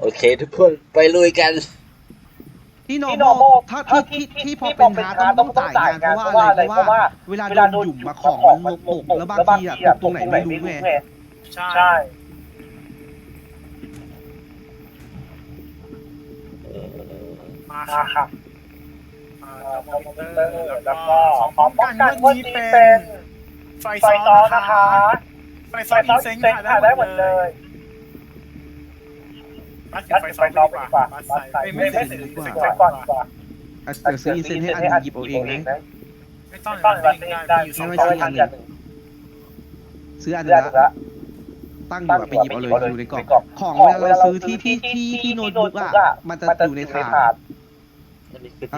โอเคทุกคนไปลุยกันที่นอร์มถ้าที่ที่ที่พอเป็นฮาร์ดต้องจ่ายงานเพราะว่าอะไรเพราะว่า เวลาโดนหยุ่มมาของมันโปกแล้วบางทีอะตรงไหนไม่รู้ไงใช่มาครับแล้วก็ป้อมกันวันนี้เป็นไฟซ้อนนะคะไฟซ้อนเซ็งถ่าได้หมดเลย บัสไปอไฟสอไปกว่าบัสใส่ไม่ไม่ถือไฟก่อนดีกว่าอัสเตอร์ซีเซ็นให้อันหยิบเอาเองนะไม่ต้องเลยได้อยู่สองตัวอย่างหนึ่งซื้ออันละตั้งอยู่แบบไปหยิบเอาเลยอยู่ในกล่องของเวลาเราซื้อที่ที่ที่ที่โน้ตบุ๊กอะมันจะอยู่ในถาด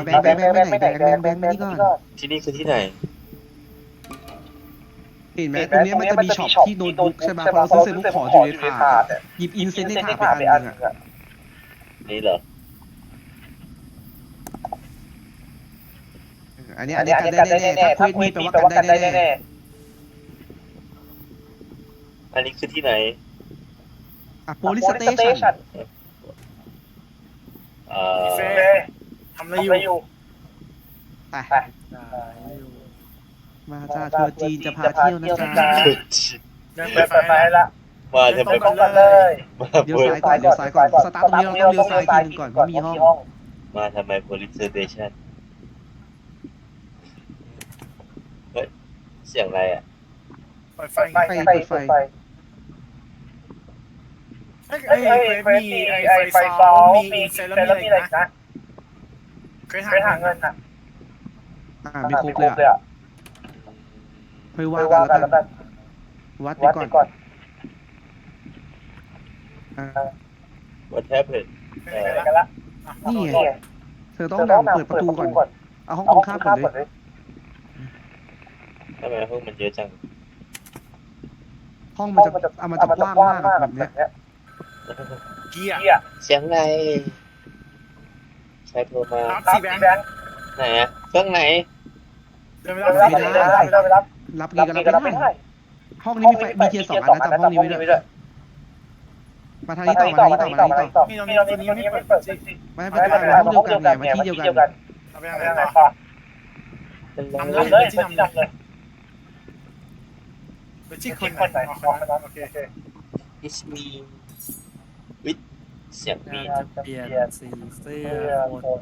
แบงค์แบงแบงแบงแบงแบงแบงค์นี่ที่นี่คือที่ไหน เห็นไหมตรงนี้มันจะมีช็อปที่โน้ตบุ๊กใช่ไหมพอเราซื้อเซนตุข่ขออยู่ในถาดหยิบอินเซนต์ในถาดไปอันนึงอะนี่เหรออันนี้อันนี้กันได้แน่ถ้าคุยมีแปลว่ากันได้แน่อันนี้คือที่ไหนอะโพลิสเตชันเอ่อทำอะไรอยู่ไป มาจ้าทัวร์จีนจะพาเที่ยวนะจ๊ะเดินไปไปไปละมาจะไปกันเลยเดี๋ยวซ้ายก่อนเดี๋ยวซ้ายก่อนสตาร์ทตรงนี้เราต้องเลี้ยวซ้ายทีนึงก่อนเพราะมีห้อง มาทำไมโพลิสเ station เฮ้ยเสียงอะไรอะไฟไฟไฟไฟไอ้ไอ้ไฟมีไอ้ไฟซอมมีเซรามิกนะเคยหาเงินอะอ่าไม่ครบเลยอะ ไม่ว่ากันแล้วกันวัดไปก่อนนอะวัดแทบเห็นเกัดนี่เธอต้ต้อองดันเปิดประตูก่อนเอาห้องตเอรงข้าข้ามก่อนเลยทำไมห้องมันเยอะจังห้องมันจะเอาเมันจะกว้างมากแบบเนี้ยเกียเสียงไรชายโทรมารับสีแบงค์ไหนเครื่องไหนเดินไปรับสีด้ไได้ไม่รับ รับนี่ก็รับไม่ได้ห้องนี้มีไฟมีเทียร์สองอันนะจำห้องนี้ไว้ด้วยมาทางนี้ต่อมาทางนี้ต่อมาทางนี้ต่อมีเรามีนี้ไม่เปิดสิไม่เป็นไรห้องเดียวกันไงมาที่เดียวกันเอาไปยังไงต่อทำเลยทำเลยไปที่คนไหนของมันโอเคโอเค It's me with เสียงมีจะเปลี่ยนสีเสื้อหมด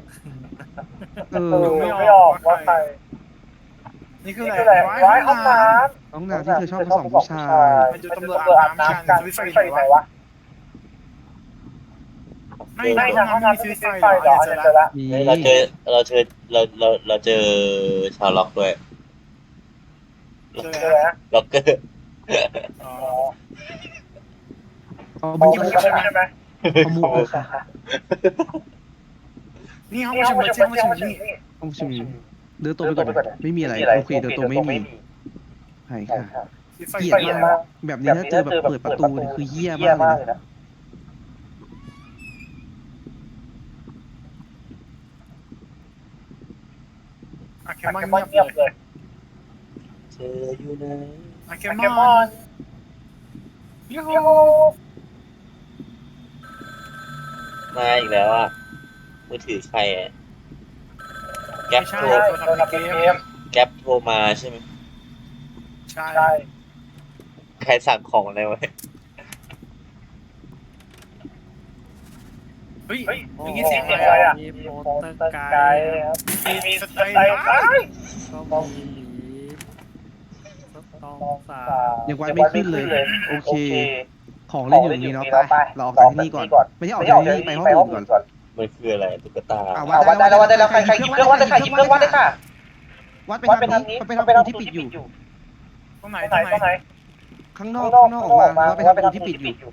เออไม่ออกว่าใคร นี่คืออะไแหล่ล่งงร้าร้ายห้องน้น้ำน้องนาวที่เธอชอบผสมผู้ชายมันจะตำรวจอาบน้ำกันสวิตไฟไหนวะไม่ในไม่ห้ห้อองงน้ำน้ำมีมีสสวิวิตตไฟหรอนเจอเล้ยเราเจอเราเจอเราเราเราเจอชาวล็อกด้วยเจออแล้วล็อกเกอร์อ๋อเขาบุกใช่ไหม เอามุกเลยค่ะนี่ห้องนี่ประห้องชุมประชุมนี่ห้องประชุมนี่ เดินตรงไปก่อนนะไม่มีอะไรโอเคเดินตรงไม่มีใช่ค่ะเกลียดมากแบบนี้ถ้าเจอแบบเปิดประตูนี่คือเยี่ยมากเลยนะอะเคมอนเงียบเลยเจออยู่นอะเคมอนยูฮูมาอีกแล้วอะมือถือใครอะ แก๊ปโทรมแก๊ปโทรมาใช่ไหมใช่ใครสั่งของอะไรไว้เฮ้ยยเมื่อกี้เสียงอะไรอะมีโปสเตอร์ไกด์ครับมีสไตล์ร้ายก็มีหมีตองสายังไว้ไม่ขึ้นเลย โอเค ของเล่นอยู่ตรงนี้เนาะไปเราออกจากที่นี่ก่อน ไม่ใช่ออกจากที่นี่ไปห้องอื่นก่อน มันคืออะไรตุ๊กตาเอาวัดได้แล้ววัดได้แล้วใครใครยิบเครื่องวัดเลยค่ะยิบเครื่องวัดได้ค่ะวัดเป็นทาทงนี้นี้เป็นทางที่ปิดอยู่ ตรงไหนตรงไหนรข้างนอกข้างนอกออกมาวัดไปทางที่ปิดอยู่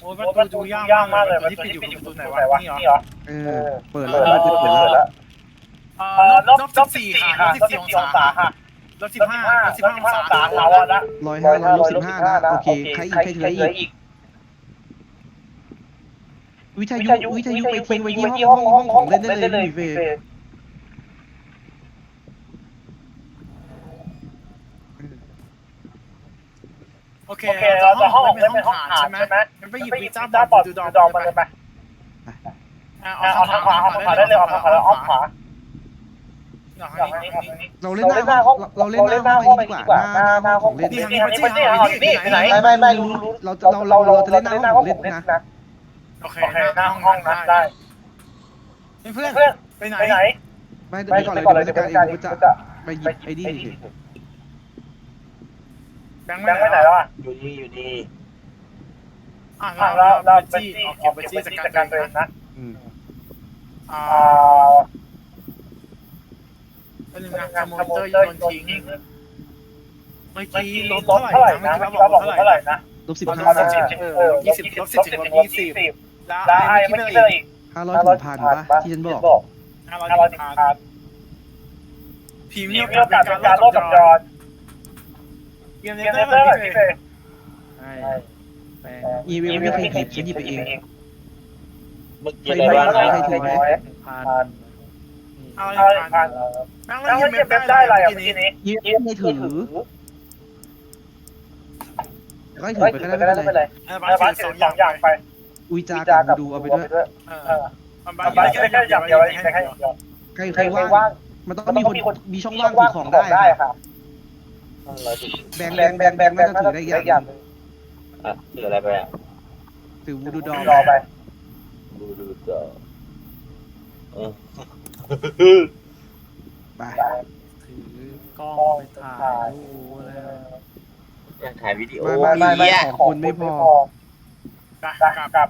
โอ้ยประตูยากมากเลยประที่ปิดอยู่ประไหนวะนี่เหรอเออเปิดแล้วเปิดแล้วแล้วเอ่อลบลบสี่ค่ะลบสี่องศาค่ะลบสิบห้าลบสิบห้าองศาเราอะนะร้อยห้าร้อยสิบห้านะโอเคใครอีกใครเหลืออีก วิทยุวิทยุไปทิ้งไว้ที่ห้องห้องของเล่นได้เลยเโอเคเราจะห้องไม่เป็นห้องขานใช่ไหมมันไปหยิบวิจ้าบอดดูดองมันเลยไหมเอาทางขวาเอาทางขวาได้เลยเอาทางขวาแล้วออมขวาเราเล่นหน้าห้องเราเล่นหน้าห้องไปดีกว่าหน้าห้องเล่นนี่นี่นี่ไหนไม่ไม่รู้เราเราเราจะเล่นหน้าห้องเล่นนะ โอเคหน้าห้องนัดได้เพื่อนเพื่อนไปไหนไปไหนไม่ไปก่อนเลยก่อนเลยจะการเองจะไปหยิบไอ้ดียังไม่ไหนแล้วอะอยู่ดีอยู่นี่อะเราเราไปจี้ก็บไปจี้จัดการตัวเองนะอ่าเป็นงานขโมยเตอร์โยนทิ้งเมื่อกี้ลบเท่าไหร่นะเมื่อกี้เรอกเท่าไหร่นะลบสิบห้าลบสิบเออยี่สิบลบสิบถึงยี่สิบ ได้ไอ้ไม่คิดเลยอีกห้าร้อยสิบพันปะที่ฉันบอกห้าร้อยสิบพันผีมีโอกาสเป็นการโลกกับจอนเกมเนเตอร์แบบนี้เลยใช่อีเวนไม่เคยหยิบฉันหยิบไปเองเมื่อกี้เลยว่าใครถูกไหมพันอะไรพันนั่งเล่นเกมได้อะไรอะทีนี้ยืมใม่ถือก็ถือไปก็ได้ไม่เป็นไรไอ้บ้านสองอย่างไป อุยจากับดูเอาไปด้วย เออมันบางอย่างแค่อย่างเดียวอะไรแค่แค่อย่างเดียวใครใครว่าง มันต้องมีคนมีช่องว่างถือของได้ครับแบงแบงแบงแบงน่าจะถือได้อย่างอะถืออะไรไปอะถือวูดูดอไปวูดูดอไปถือกล้องไปถ่ายรูปแล้วอยากถ่ายวิดีโอไม่ไม่ไม่ของคุไม่พอกลับกลับ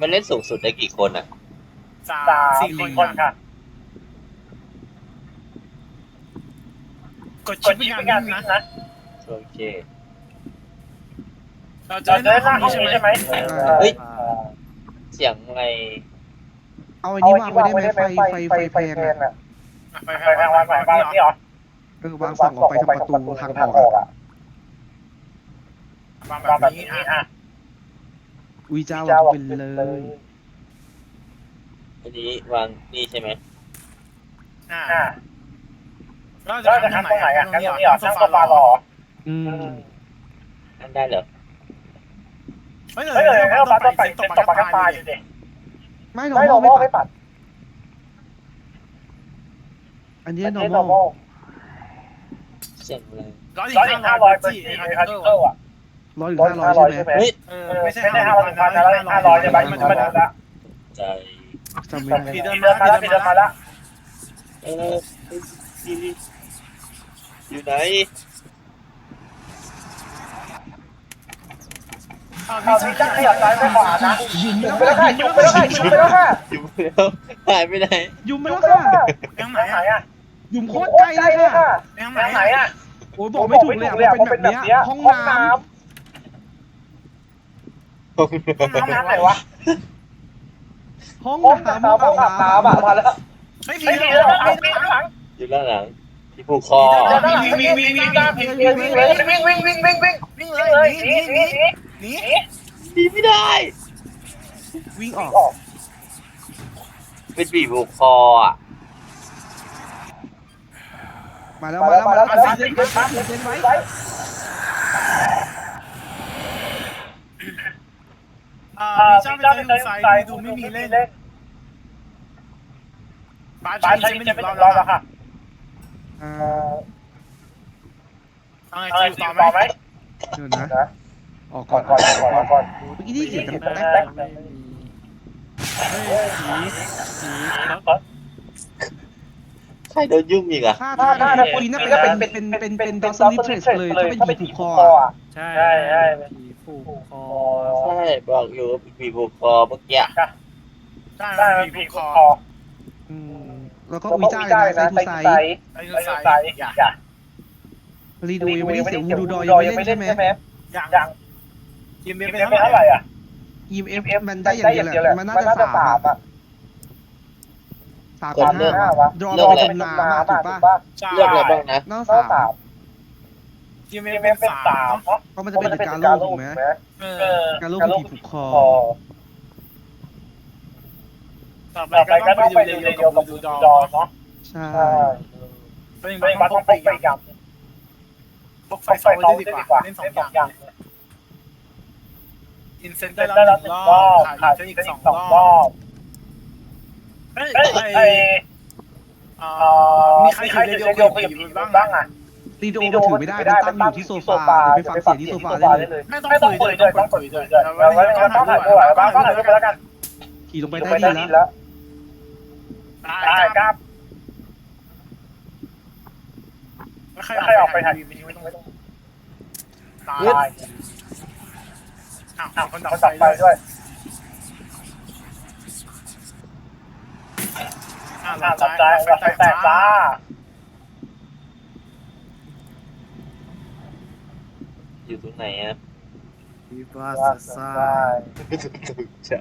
มันเล่นสูงสุดได้กี่คนอะสามสี่คนค่ะ กดชิดดที่เป็นงานนะโอเค เราจะได้ได้างห้ห้องนี้ใช่ไหมเฮ้ย เสียงไงเอาอันนี้วางไว้ได้ไหมไฟไฟไฟแพงอะอะไปไปไปทางวัไปบ้านนี่หรอเออวางส่งออกไปทางประตูทางออกอะวางแบบนี้อะ วิจาวังเป็นเลยอันนี้วางนี่ใช่ไหมอ่าเราจะเราจทำตรงไหนอะตรงนี้เหรอตั้งโซฟารออืมทำได้เหรอไม่เลยไม่เลยราต้องไปตกปลากระตายอยู่ดิไม่หนอมอไม่ปัด อันนี้หนอมอเสียงเลยร้อยห้าร้อยเปอร์เซ็นต์ไอ้คันเตอร์อะ ร้อยหรือห้าร้อยใช่ไหมไม่ใช่ไม่ใช่ห้าร้อยพันห้าร้อยจะไปมันจะมาแล้วใจจำไม่ได้พีเดินมาแล้วพีเดินมาแล้วอยู่ไหนข่าวพี่จักขยับซ้ายไปขวานะยุ่มไปแล้วค่ะยุ่มไปแล้วค่ะยุ่มไปแล้วค่ะยุ่ได้หายไปไหนยุ่มไปแล้วค่ะยังไหนอะยุ่มโคตรใกลเลยค่ะยังไหนอะโอ้ยบอกไม่ถูกเลยมันเป็นแบบนี้ห้องน้ำ ห้องน้ำไหนวะห้องห้องน้ำน้ำห้องน้ำอ่าแล้วไม่ผีไม่ผีแล้วผีข้หลังอยู่ด้าหลังที่ผูกคอวิ่งวิ่งวิ่งวิ่งวิ่งวิ่งวิ่งวิ่งวิ่งวิ่งวิ่งวิ่งวิ่งเลยหนีหนีหนีหนีไม่ได้ วิ่งออกเป็นผีผูกคออะมาแล้วมาแล้วมาแล้วอัดเซนไว้ อ่าวีซ่าเป็นไซส์ไซส์ดูไม่มีเล่นปาปาชัยใช้ไม่ไม่ถึรอบรอแล้วค่ะค่เอ่อเอาไงคิวต่อไหมหมเดี๋ยนะ ออกก่ก่อนก่อนก่อนก่อนเมื่อกี้ที่เขียนกันแรกๆเฮ้ใช่โดนยุ่งอีกอะ ถ้าถ้าถ้าถ้าคุยน่าเป็นเป็นเป็นเป็นเป็นดอสซนิเทรสเลยถ้าเป็นหญิงถูกคอใช่ใช่ใช่ผี ผูกคอใช่บอกอยู่ว่ามีผูกคอเมื่อกี้ใช่ได้มันมีคอแล้วก็อุ้ยจ้นะไซทูไซไอ้ไซไซอย่ารีดูยังไม่ได้เสียงดูดอยยังไม่ได้ใช่ไหมยังยังยิมเอฟเอฟนเท่าไหร่อะยิมเอฟเอฟมันได้อย่างเดียวแหละมันน่าจะสามอะสามห้าวะรอไปจนนาถูงป่ะเลือกอะไรบ้างนะน่าสาม สามยิมเบมีเป็นเป็นสาสามมเนาะเพราะมันจะเป็นจะเป็นการการโลโลกกถูถูกกไหมไหมเอเอออการโลกการโลผีกผูกคคออต่อไปต่อไปก็ก็ต้ต้อองงไปไปดูดูเดียวเดียวกักับบดูดูดดออเนาะใช่ใช่เป็นไม่มามาต้ต้อองงไปไปกักับบพวกไฟไฟเซาเซาได้ได้ดีดีกกว่าว่าเล่นสเล่อนงสออย่างงอินเซนได้ได้แล้แล้ววหหนึ่นึ่งงรรออบบขาขาดดอีอีกกสสอองงรรออบบเอ้ยเอ้ยไอไอเอ่เอ่ออมีมีใคใครรถืถืออเรเรดิดิโอโอคุคุยยกักับบผีผีบ้าบ้างงอะ อะรีโดวิมันดีโอถือมันไม่ถืได้อมัไม่นได้ตั้มันงอตั้งยู่อยู่ที่ที่โซโซฟาฟาเดี๋ยวไปเดี๋ยวฟัไปงฟังเสีเสียยงงที่ที่โซโซฟาฟาได้ได้เลเลยยไม่ต้องไม่ต้องคุคุยยเลเลยยต้ต้อองงกกดดคุคุยยเลเลยยเราเราไว้ไว้ต้ต้อองงถ่าถ่ายยด้ด้ววยยเราเราต้ต้อองงถ่าถ่ายยด้ด้ววยยแล้วกันขี่ลงไปไปใต้ได้ดินดินแล้วแล้วไม่ใครใครออกไปถ่ายไม่ต้องไม่ต้องตายตายอ้าวอ้าวคคนนดัดับบไฟไฟด้ด้ววยยอ้าวหอ่าลับตัใจดใจไฟไฟแตแตกกจ้า จ้า อยู่ตรงไหนอะวิวัฒว่าน์สซ่าบายจะ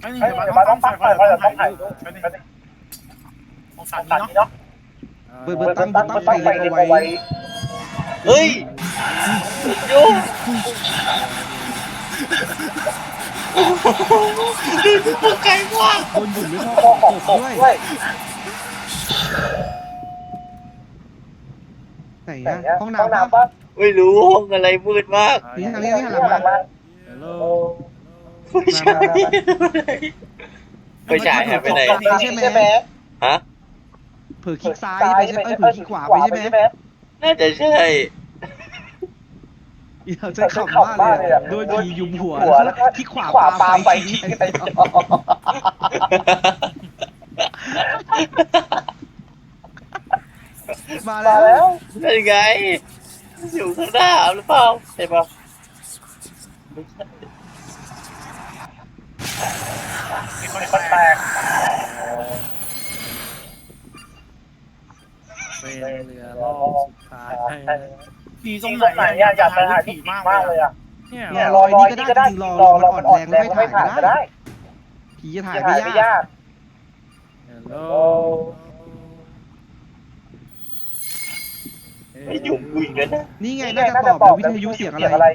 ไม่นี่เฮ้ยเดี๋ยวเดี๋ยวบ้าบ้านนต้ต้อองงปัปักกไฟไฟเราเราต้ต้อองงถ่าถ่ายยรูรูปปองศาตัดนี้นี้เนาะเนาะเบิร์ดเบิร์ดตั้งตั้งตั้งตั้งไฟไฟเล็เล็กกเอาเอาไว้ไว้เฮ้ยโยไกลมากบนหมุนไม่พอพอของตตกกด้วยด้วย ไหนไหนอะอะห้องห้องน้ำน้ำปะปะไม่รู้ห้องอะไรมืดมากนี่ทางนี้นี่นี่หัหันนหหลัลังงมามา ฮัลโหลไม่ใช่ไม่ใช่หายไปไหนใช่ไหมใช่ไหมฮะเผื่อคลิกซ้ายไปใช่ไหมเอ้ยเผื่อคลิกขวาไปใช่ไหมน่าจะใช่เดี๋ยวจะขำมากเลยอะโดนผียุมหัวหัวแล้แล้ววก็ก็คลิกขวาขวาปาปาไฟไฟทิ้ทิ้งงไปไป มามาแล้แล้ววนั่นไงอยู่ข้างหน้าหรือเปล่าใช่ปะไม่ใช่มีคนคนแตแตกกเป็นเรือรอบสุดท้ายนะผีตตรรงงไหไหนนอะอยากกอายจะจะถ่าถ่ายยผีผีมามากกเลเลยยอะเนี่ยเนี่ยรรออยรอยนี่นี่ก็ก็ได้ได้จริงรอรอรอรอมันมันอ่อ่ออนนแรแรงงก็ก็ไม่ไม่ถ่าถ่ายยก็ก็ได้ได้ผีจะถ่ายถ่ายไม่ไม่ยากยากฮัลโหล ไม่หยุ่มกูอีกแล้วนะนี่ไงนี่ไงน่าน่าจะจะบบออกกวิแล้วทวิทยุยุเสีเสียยงงอะไรอะไร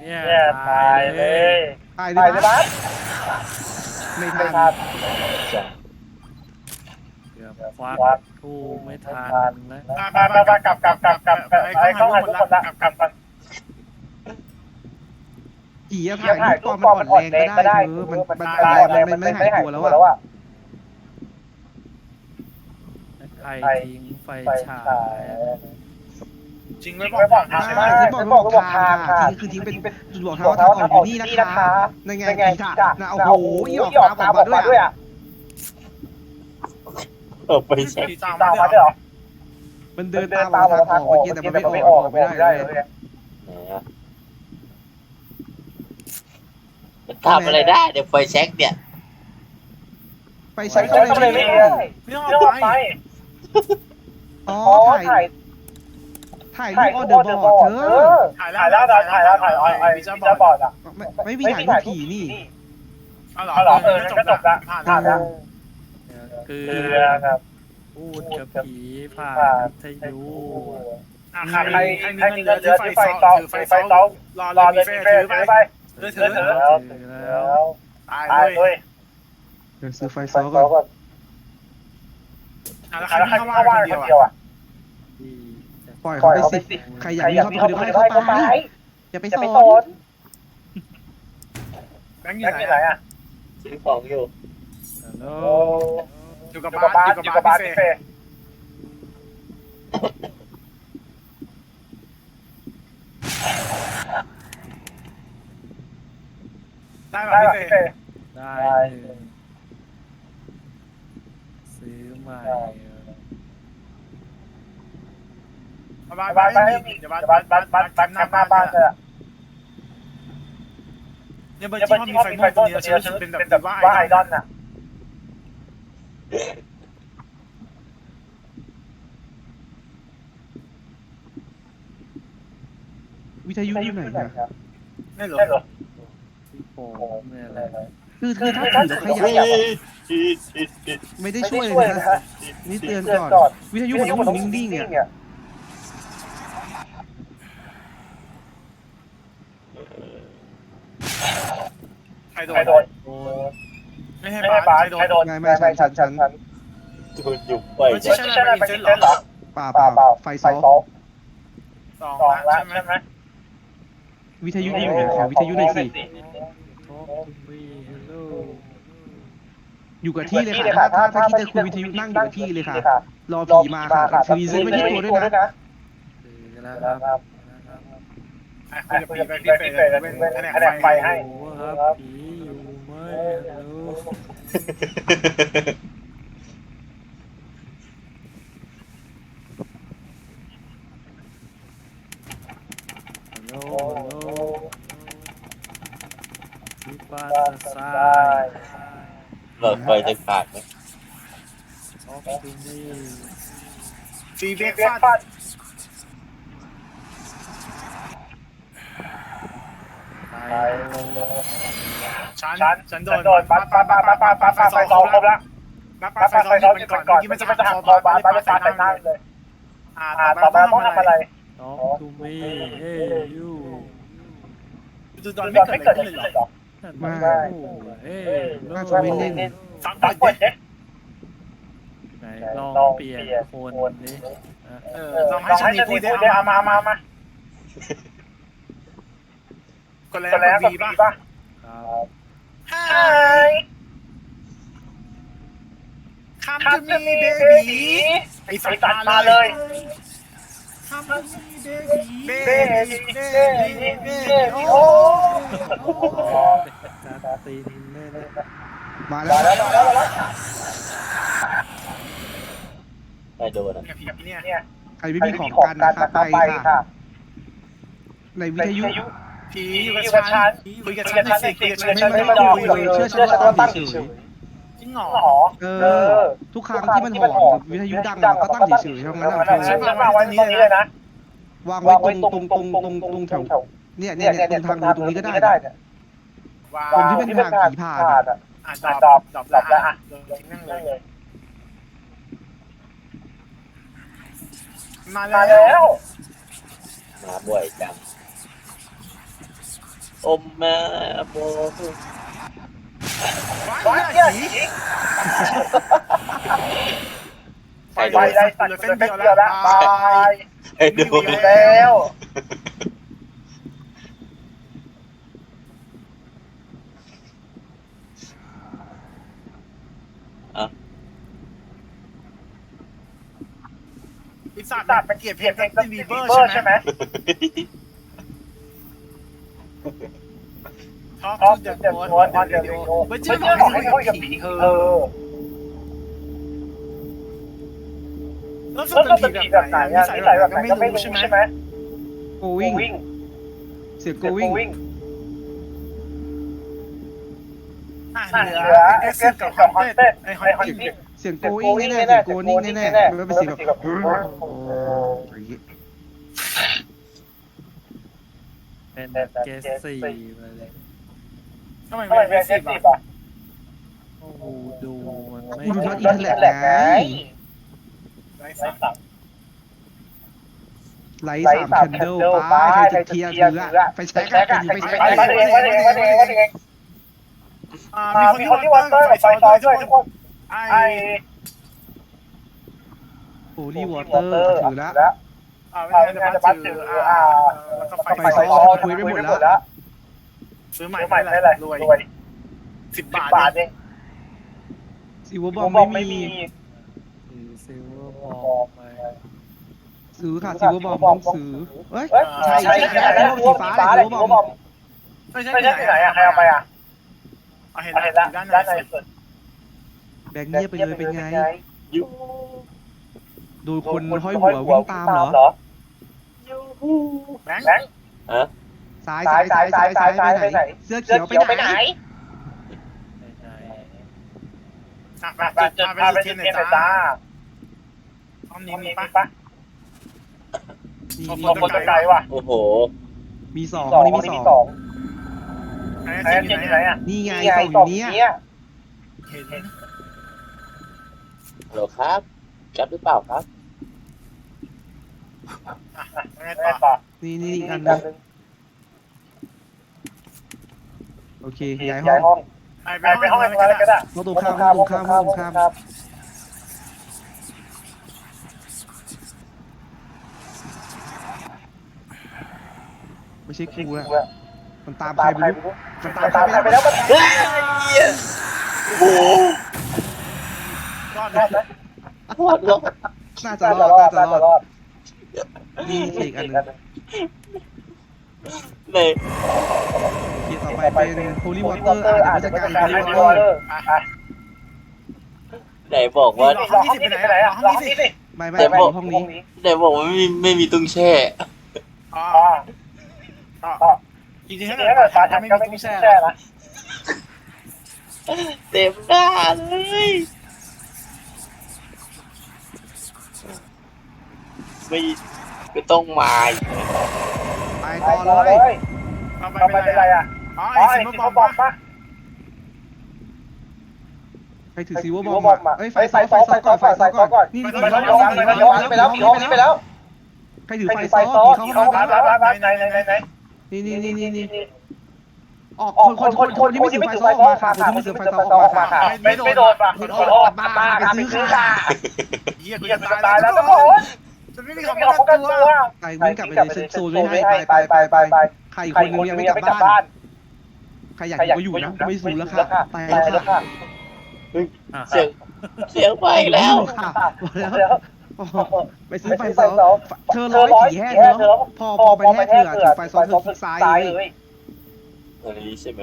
เนี่ยเนี่ยตาถ่ายยเลเลยยถ่ายเลถ่ายยเลยปะปะไม่ไม่ทัทันนเกือบควักทูไม่ทันแล้วมามามากับกับกับกับไอ้ต้องถ่ายทุกคนละกับกับกัน ผีจะเดี๋ถ่ายวยถ่ายรูรูปปตตออนนมัมันนอ่อ่ออนนแรแรงงก็ก็ได้ได้เออมันมันมันไม่มันหายหายตัวตัแล้ววอะแล้วอะใครทิ้งไฟไปฉาฉายยจริงเลยไม่บบออกกทาทางงใช่ใช่ไหไหมมที่บอกว่าบอกทางค่ะค่ะทิ้งคือทิ้งเป็นจุดบอกทางว่าทางออกอยู่นี่นะคะนั่นไงผีถ่านะโอ้โหอีออกตามออกมาด้วยอะเออไปใช่ผีตามตามมามาด้ด้ววยยเหเหรอรอมันเดิเดินนตาตามมมามาทาทางงออออกกเมื่อเมื่กี้อแต่กี้มันแต่ไม่มันอไม่ออกอกไม่ไม่ได้ได้เลเลย ย ไหนอะมัน ทำอะไรได้ เดี๋ยวไฟแช็กเนี่ยไปใช้ใช้ก็ก็เลเลยยไม่ไม่ได้ได้ไม่ต้องไม่เอาต้องไปไปอ๋ออ๋อถ่ายถ่ายถ่ายรูถ่าปยอรูอปเดอออร์เดบออร์ร์เธอถ่ายแล้ถ่ายวแล้วถ่ายแล้วถ่ายไอ้ไอ้พิพิซซซ่าซ่าบบออร์ร์ดดอะไม่ไม่ถ่ายรูปผีนี่อ๋อเหรออ๋อเหรอเออจก็บจละบละผ่านผ่านแล้แล้ววคือเรือครับพูดกับผีผ่านวิทยุใครใครใครมีเงินเหลือที่ไฟซองถือไฟซองรอรอเลเลยยมีมีเฟเฟรรถืถืออไป ไป เออถืออเถแล้วถือแล้วตายตายเลเลยยเดี๋ยวซื้อไฟซอก่ออนก่อนอะแล้วใครที่เข้าเข้าบ้านคนเดียวอะอะปล่อยปล่เขาอยไปเขาไปสิ สิใครอยากใครมีอยากเขาไปเดี๋ยวไปก็ให้เดี๋ยวเข้าก็ไปให้อย่าไปสไปอนแบงค์อยู่ไหนแบงค์อยู่ไหนอะอะซื้อของอยู่ฮัลโหลโอ้อยู่กับอยู่บ้ากับนบ้าอนยู่อยู่กับบ้านพี่เฟเฟย ได้ป่ะได้ป่ะพี่พี่เฟเฟยย์ได้หนึ่งซื้อใหม่เอาบ้านบ้าบ้านนบ้านไม่ไม่มีมีเดี๋ยวบ้าบ้านนบ้าบ้านนบ้าบ้านน คือคือคือถ้าถือแล้วขยับไม่ได้ช่วยนะนี่เตือนก่อนวิทยุมันต้องนิ่งๆเนี่ยใครโดนไม่ให้บาใครโดนไม่ใม่ฉันฉันฉันหยุดไปฉันไม่มีเส้หรอป่าป่าไฟสองสองละใช่ไหม วิทยุนี่อยู่ไหนขอวิทยุหน่อยสิ อยู่กับที่เลยค่ะถ้าถ้าถ้าคิดจะคุยวิทยุนั่งอยู่กับที่เลยค่ะ รอผีมาค่ะกับทีวีซื้ไม่ที่ตัวด้วยนะนะครับไปที่เป็ดเไฟให้อยู่ไหม ได้หลอดไฟจะขาดไหมออฟฟินี่ฟรีเบรกฟาสต์ไปฉันฉันโดนโดนปัดปัดปัดปัดปัดปัดปัดไฟสองครบแล้วปัดปัดไฟสองที่มันก่อนที่มันจะไปทางคบปัดปัดไปทางหน้าเลยอ่าต่อมาต้องทำอะไรน้องทูมี่เอ้ยูดูตอนไม่เกิดอะไรเลยหรอ มา เอ้ยน่าจะไม่นิ่ง สามสามกดเจ็ดไหนลองเปลี่ยนคนนี้ลองให้ชนีพูดได้อามามามาก็แล้วก็แล้วก็ดีป่ะป่ครับไฮคัมจูมีเบบีไอสัตว์มาเลย ตีแน่เมาแล้วมาแล้วมาแล้วมาแล้วไม่โดนกับพี่เนี่ใครวิ่งของกันนะคะไปค่ะ ในวิทยุผีอยู่กับฉันคุยกับฉันสิคุยกับฉันไม่ไม่ต้องคุยเชื่อฉันว่าต้งชื่อ งหรอ เออ ทุกครั้งที่มันหอนวิทยุดังเราก็ตั้งเฉยๆทั้งนั้นะคือวางไว้ตรงนี้เลยนะวางไว้ตรงตรงตรงตรงตรงแถวเนี่ยเนี่ยนี่ยตรงทางตรงนี้ก็ได้นะว้คนที่เป็นทางผีผ่านอะดอบดอบละอะทิ้งนั่งเลยมาแล้วมาบ่อยจังอมมาบ่ ไปไปได้ตัดเส้นเดียวแล้ไปไปดูแล้วอิสระเป็นเกียรเพียงเป็นลีเบอร์ใช่ไหม Talk to the one on the radio ม่นจะบอกให้คุยกัผีเธอแล้วสแล้วะผีแบบไหไหนนนิอสัยแบบก็ไม่รู้ใช่ใช่ไหมไหม กูวิ่ง เสียงกูวิ่ง อะเหลือเอสกับคอนเต้ไอคอนเต้เสียงกูวิ่งแน่ๆเสียงกูนิ่งแน่ๆมัไม่เป็นสียงแบบเอออเป็นเกสซี่มาเลย ทำไมเวลเจ็ดสิบอะโอ้โหดูมันไม่กูดูรถอินเทอร์เน็ตไงไรสามไลท์สามคันเดิลป้าใครจะเทียร์เรือไปแช็กันไปแช็กันมาเองมาเองมาเองมาเองมีคนที่วอเตอร์ไปซอยซอยด้วยทุกคนไอโอ้นี่วอเตอร์ถือแล้วอ่าไม่ใช่จะบัสถืออ่าไปซอยคุยไปหมดแล้ว ซื้อใหม่ได้เป็ไรรวยสิบบาทเองซิวบอมไม่มีซิวบอมซื้อค่ะซิวบอมต้องซื้อเฮ้ยใช่ใช่ใช่สีฟ้าเลยซิวบอมไม่ใช่ที่ไหนอะใครเอาไปอะเห็นแล้วด้านในสุดแบงค์เงียบไปเลยเป็นไงดูคนห้อยหัววิ่งตามเหรอแบงค์เออ ซ้ายซ้าซ้ายยซ้าซ้ายยซ้าซ้ายยซ้าซ้ายยซ้ายไปไปไหไหนนเสื้อเสื้เขีอยวเขียวไปไปไหไหนน อะไปจุดจุดพาพาไปไปจุดเทีเทียยนนหหน่อยน่อยจ้าจ้าห้องนี้มีมีปะ ปะมีมีคนสนใจว่ะโอ้โห มีสองสองคนนี้มีมีสสอองงไอ้เทียนอยู่ไหนอะนี่ไงสองอยู่เนี้ยเนี้ยเห็นเหรอครับแก๊ปหรือเปล่าครับ อะไม่ไงต่อนี่นี่อีกอันหนึง โอเคย้ายห้อง ไปไปไปห้องอะไรก็ได้ห้องตรงข้ามห้ตรงข้ามห้ตรงข้ามไม่ใช่กูอะมันตามใครไปรู้มันตามใครไปแล้วมันเฮ้ยโอ้โหรอดไหมรอดรอดน่าจะรอดน่าจะรอดนี่อีกอันหนึ่งเลย่อไปเป็นคูลี่วอเตอร์อาจจะดการคูลี่วอเตอร์ไหนบอกว่าห้องนี้สิไปไหนห้องนี้สิไม่ไม่ห้องนี้ไหนบอกว่าไม่ไม่มีตุ้งแช่อ๋อจริงๆถ้าเกิดฟาทันก็ไม่มีตุ้งแช่ละเต็มหน้าเลยไม่ไม่ต้องมาไปต่อเลยทำไมเป็นไรอะ อ๋อไอซีมเบอร์บอมปะใครถือซีวบอมอะเอ้ยไฟไอไฟไฟก่อนไฟไฟก่อนนี่นี่ไปแล้วนี่ไปแล้วไปแล้วใครถือไฟซอผีเข้าห้องน้ำไปไหนไหนไหนนี่นี่นี่นี่นี่ออกคนคนคนที่ไม่ถือไฟซออกมาค่ะคนที่ไม่ถือไฟซอออกมาค่ะไม่โดนปะคนออกมาไปซื้อค่ะเหี้ยกูจะตายแล้วทุกคนจะไม่มีของกันตัวไก่วิ่กลับไปเลยเซ็นซูไม่ห้ไปไปไปไปไข่คนนึงยังไม่กลับบ้าน รอยากอยู่ก็อยู่นะ ไม่สูงแล้วค่ะตายแล้วค่ะเสียงเสียงไปแล้วค่แล้วไปซื้อไฟซอเธอร้อยแยกเนาะพอพอไปแยกเธอถึงไฟซอเธอคลิกซ้ายเลยอันนี้ใช่ไหม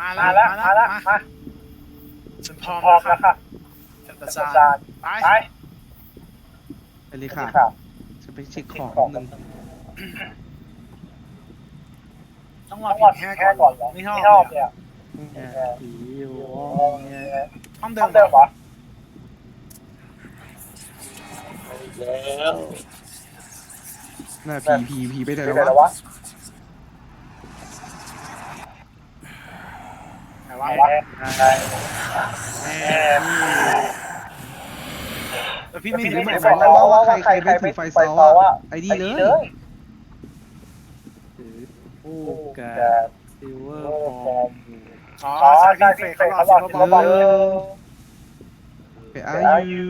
มาแล้วมาแล้วมาฉันพร้อมแล้วค่ะฉันจะสานไปไปเลยค่ะ จะไปเช็คของหนึ่งต้องรอผีห้าก่อนไม่ชอบเนี่ไงผีอยู่ห้องเนี่ยห้อเดิมเหรอแล้วน่าผีผีผีไปไหนแล้ววะไหนวะแม่ พี่ไม่รู้ไม่บอกว่าใครใครไปถือไฟซอว่าไอ้นี่เลยโอ้กาซิวเวอร์ฟอร์มอ๋อใช่พี่เขาหลอกเขาบอกไปอายู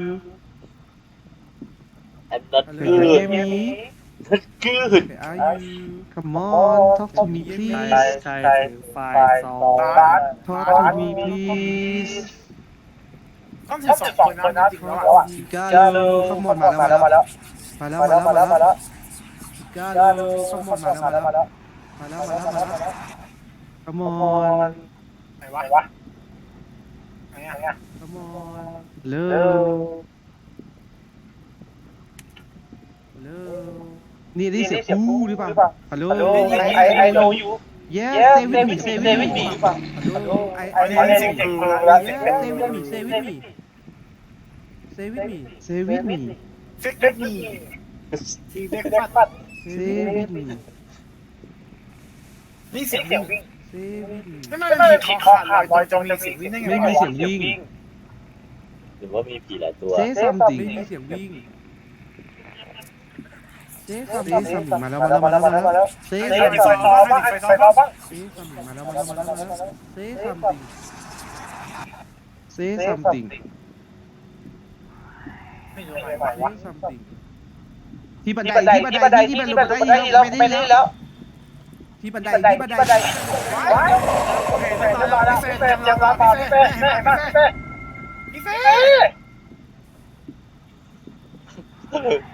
แอนด์คือมี่คือ Come on talk to me please ใช่ใช่ไฟสอว่า talk to me please ต้องถึงสองคนนะจริงๆแล้วอะสิก้าเร็วล้างบนมาแล้วมาแล้วมาแล้วมาแล้วมาแล้วมาแล้วสิก้าเร็วล้างบนมาแล้วมาแล้วมาแล้วมาแล้วมาแล้วขโมยไหนวะไหนอะขโมยเร็วเร็วนี่ได้เสียงปูหรือเปล่าฮัลโหลไอไอโนอยู่ Yeah, stay with me, stay with me. Hello, I, I, I, I, yeah, stay with me, stay with me. Stay with me, stay with me. Stay with me. Stay with me. นี่เสียงวิ่ง Stay with me. ไม่ไม่มีคอขาดลอยจงมีเสียงวิ่งได้ไงไม่มีเสียงวิ่ง หรือว่ามีผีหลายตัว Say something. ไม่มีเสียงวิ่ง เจ๊ซามิซามิมาแล้วมาแล้วมาแล้วมาแล้วเจ๊ซามิมาแล้วมาแล้วมาแล้วเจ๊ซามิเจ๊ซามติงไม่รู้อะไรวะที่บันไดที่บันไดที่บันไดที่บันไดไม่ได้แล้วที่บันไดที่บันไดที่บันไดว้ายเรียบร้อแล้วเต็มยังรับต่อพี่เป้พี่เป้พี่เ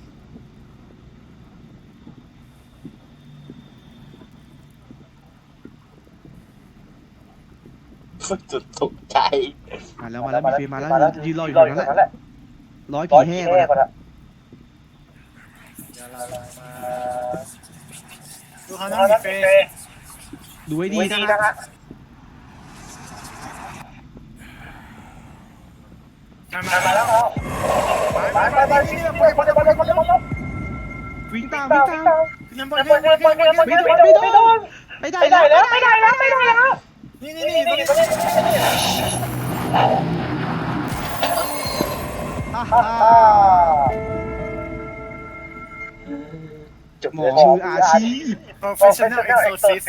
คนจุตกใจมาแล้วมาแล้วมีเฟมาแล้วยืนรออยู่ตรงนั้นแหละร้อยพีแห้งแน่กว่าละดูเขาหน้าเฟย์ดูให้ดีนะนะฮะมาแล้วครับไปไปไปนี่ไปคนเดียวคนเดียวคนเดียวคนเดียววิ่งตามวิ่งตามไม่โดนไม่โดนไม่ได้แล้วไม่ได้แล้วไม่ได้แล้ว นี่นี่นี่ตรงนี้จบหมอแล้ว มืออาชีพ professional exorcist